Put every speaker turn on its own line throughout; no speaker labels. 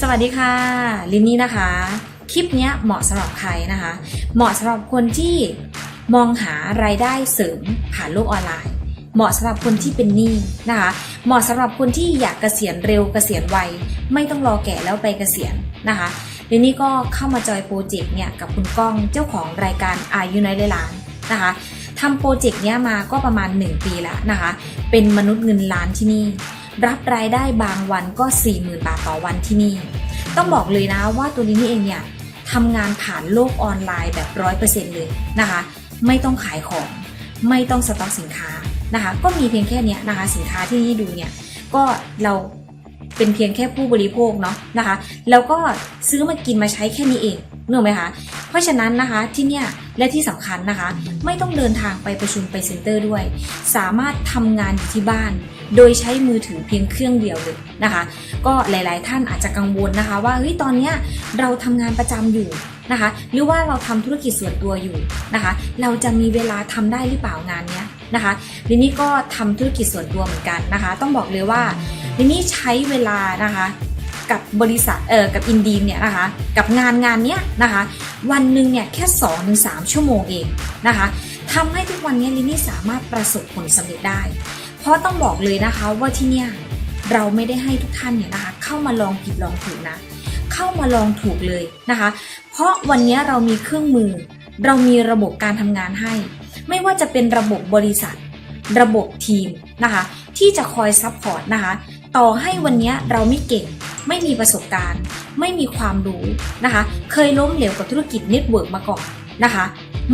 สวัสดีค่ะ ลินนี่นะคะ คลิปนี้เหมาะสำหรับใครนะคะ เหมาะสำหรับคนที่มองหารายได้เสริมผ่านโลกออนไลน์ เหมาะสำหรับคนที่เป็นหนี้นะคะ เหมาะสำหรับคนที่อยากเกษียณเร็วเกษียณไวไม่ต้องรอแก่แล้วไปเกษียณนะคะลินนี่ก็เข้ามาจอยโปรเจกต์เนี่ยกับคุณก้องเจ้าของรายการอายุน้อยเลยล้านนะคะทำโปรเจกต์เนี้ยมาก็ประมาณ 1 ปีแล้วนะคะ เป็นมนุษย์เงินล้านที่นี่ รับรายได้บางวันก็ 40,000 บาทต่อวันที่นี่ ต้องบอกเลยนะว่าตัวนี้นี่เองเนี่ยทำงานผ่านโลกออนไลน์แบบร้อยเปอร์เซ็นต์เลยนะคะ ไม่ต้องขายของ ไม่ต้องสต็อกสินค้านะคะ ก็มีเพียงแค่นี้นะคะ สินค้าที่นี่ดูเนี่ย ก็เรา เป็นเพียงแค่ผู้บริโภคเนาะนะคะ แล้วก็ซื้อมากินมาใช้แค่นี้เองนึกอไหมคะเพราะฉะนั้นนะคะที่เนี่ยและที่สำคัญนะคะ ไม่ต้องเดินทางไปประชุมไปเซ็นเตอร์ด้วย สามารถทำงานอยู่ที่บ้าน โดยใช้มือถือเพียงเครื่องเดียวเลยนะคะ ก็หลาย ๆ ท่านอาจจะกังวลนะคะ ว่าเฮ้ยตอนเนี้ยเราทำงานประจำอยู่นะคะ หรือว่าเราทำธุรกิจส่วนตัวอยู่นะคะ เราจะมีเวลาทำได้หรือเปล่างานเนี้ยนะคะลินี่ก็ทำธุรกิจส่วนตัวเหมือนกันนะคะ ต้องบอกเลยว่า ลินนี่ใช้เวลานะคะกับบริษัทเออกับอินดีมเนี่ยนะคะกับงานงานเนี้ยนะคะวันหนึ่งเนี่ยแค่2อถึงสชั่วโมงเองนะคะทำให้ทุกวันนี้ลินนี่สามารถประสบผลสำเร็จได้ เพราะต้องบอกเลยนะคะว่าที่เนี่ยเราไม่ได้ให้ทุกท่านเนี่ยนะคะเข้ามาลองผิดลองถูกนะเข้ามาลองถูกเลยนะคะ เพราะวันนี้เรามีเครื่องมือ เรามีระบบการทำงานให้ ไม่ว่าจะเป็นระบบบริษัท ระบบทีมนะคะที่จะคอยซัพพอร์ตนะคะ ต่อให้วันนี้เราไม่เก่ง ไม่มีประสบการณ์ ไม่มีความรู้นะคะ เคยล้มเหลวกับธุรกิจเน็ตเวิร์กมาก่อนนะคะ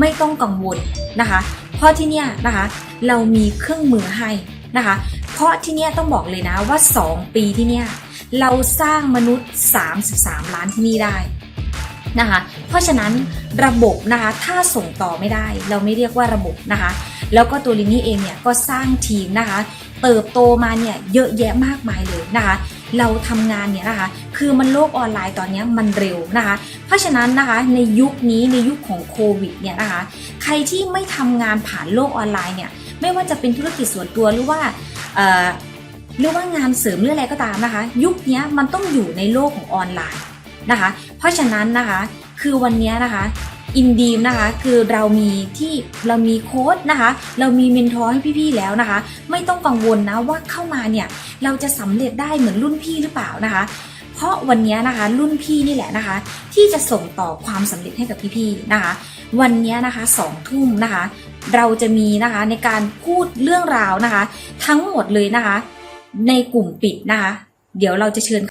ไม่ต้องกังวลนะคะ เพราะที่เนี่ยนะคะ เรามีเครื่องมือให้นะคะ เพราะที่เนี่ยต้องบอกเลยนะว่า 2 ปีที่เนี่ยเราสร้างมนุษย์ 33 ล้านที่นี่ได้นะคะ เพราะฉะนั้นระบบนะคะถ้าส่งต่อไม่ได้ เราไม่เรียกว่าระบบนะคะ แล้วก็ตัวลินนี่เองเนี่ยก็สร้างทีมนะคะ เติบโตมาเนี่ยเยอะแยะมากมายเลยนะคะ เราทำงานเนี่ยนะคะ คือมันโลกออนไลน์ตอนนี้มันเร็วนะคะ เพราะฉะนั้นนะคะในยุคนี้ในยุคของโควิดเนี่ยนะคะ ใครที่ไม่ทำงานผ่านโลกออนไลน์เนี่ยไม่ว่าจะเป็นธุรกิจส่วนตัวหรือว่าเอ่อหรือว่างานเสริมหรืออะไรก็ตามนะคะ ยุคนี้มันต้องอยู่ในโลกของออนไลน์นะคะ เพราะฉะนั้นนะคะคือวันนี้นะคะ อินดีมนะคะ คือเรามีที่เรามีโค้ดนะคะ เรามีเมนทอร์ให้พี่ๆแล้วนะคะ ไม่ต้องกังวลนะว่าเข้ามาเนี่ยเราจะสำเร็จได้เหมือนรุ่นพี่หรือเปล่านะคะ เพราะวันนี้นะคะรุ่นพี่นี่แหละนะคะ ที่จะส่งต่อความสำเร็จให้กับพี่ๆนะคะ วันนี้นะคะสองทุ่มนะคะ เราจะมีนะคะในการพูดเรื่องราวนะคะ ทั้งหมดเลยนะคะ ในกลุ่มปิดนะคะ เดี๋ยวเราจะเชิญ